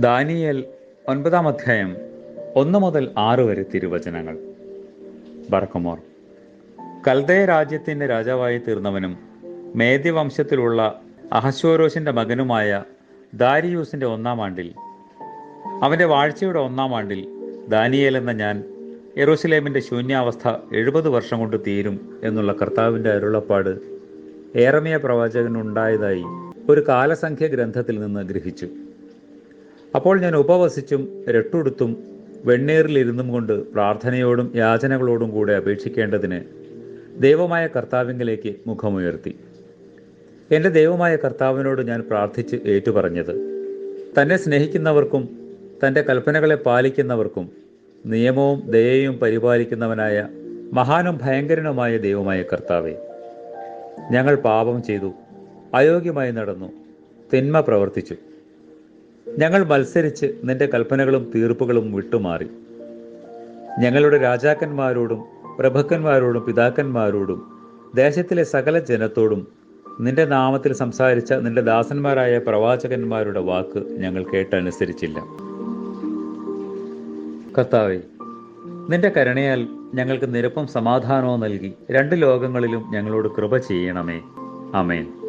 Daniel ഒൻപതാം അധ്യായം ഒന്ന് മുതൽ ആറ് വരെ തിരുവചനങ്ങൾ. ബർക്കമോർ കൽദയ രാജ്യത്തിന്റെ രാജാവായി തീർന്നവനും മേദ്യവംശത്തിലുള്ള അഹശ്വരോഷിന്റെ മകനുമായ ദാരിയൂസിന്റെ ഒന്നാം ആണ്ടിൽ അവന്റെ വാഴ്ചയുടെ ഒന്നാം ആണ്ടിൽ ദാനിയേൽ എന്ന ഞാൻ എറോസലേമിന്റെ ശൂന്യാവസ്ഥ എഴുപത് വർഷം കൊണ്ട് തീരും എന്നുള്ള കർത്താവിന്റെ അരുളപ്പാട് ഏറമിയ പ്രവാചകനുണ്ടായതായി ഒരു കാലസംഖ്യ ഗ്രന്ഥത്തിൽ നിന്ന് ഗ്രഹിച്ചു. അപ്പോൾ ഞാൻ ഉപവസിച്ചും രട്ടുടുത്തും വെണ്ണീറിലിരുന്നും കൊണ്ട് പ്രാർത്ഥനയോടും യാചനകളോടും കൂടെ അപേക്ഷിക്കേണ്ടതിന് ദൈവമായ കർത്താവിങ്കിലേക്ക് മുഖമുയർത്തി. എന്റെ ദൈവമായ കർത്താവിനോട് ഞാൻ പ്രാർത്ഥിച്ച് ഏറ്റുപറഞ്ഞത് തന്നെ സ്നേഹിക്കുന്നവർക്കും തന്റെ കൽപ്പനകളെ പാലിക്കുന്നവർക്കും നിയമവും ദയയും പരിപാലിക്കുന്നവനായ മഹാനും ഭയങ്കരനുമായ ദൈവമായ കർത്താവെ ഞങ്ങൾ പാപം ചെയ്തു അയോഗ്യമായി നടന്നു തിന്മ പ്രവർത്തിച്ചു. ഞങ്ങൾ മത്സരിച്ച് നിന്റെ കൽപ്പനകളും തീർപ്പുകളും വിട്ടുമാറി. ഞങ്ങളുടെ രാജാക്കന്മാരോടും പ്രഭുക്കന്മാരോടും പിതാക്കന്മാരോടും ദേശത്തിലെ സകല ജനത്തോടും നിന്റെ നാമത്തിൽ സംസാരിച്ച നിന്റെ ദാസന്മാരായ പ്രവാചകന്മാരുടെ വാക്ക് ഞങ്ങൾ കേട്ടനുസരിച്ചില്ല. കർത്താവെ നിന്റെ കരുണയാൽ ഞങ്ങൾക്ക് നിരപ്പും സമാധാനവും നൽകി രണ്ട് ലോകങ്ങളിലും ഞങ്ങളോട് കൃപ ചെയ്യണമേ. അമേൻ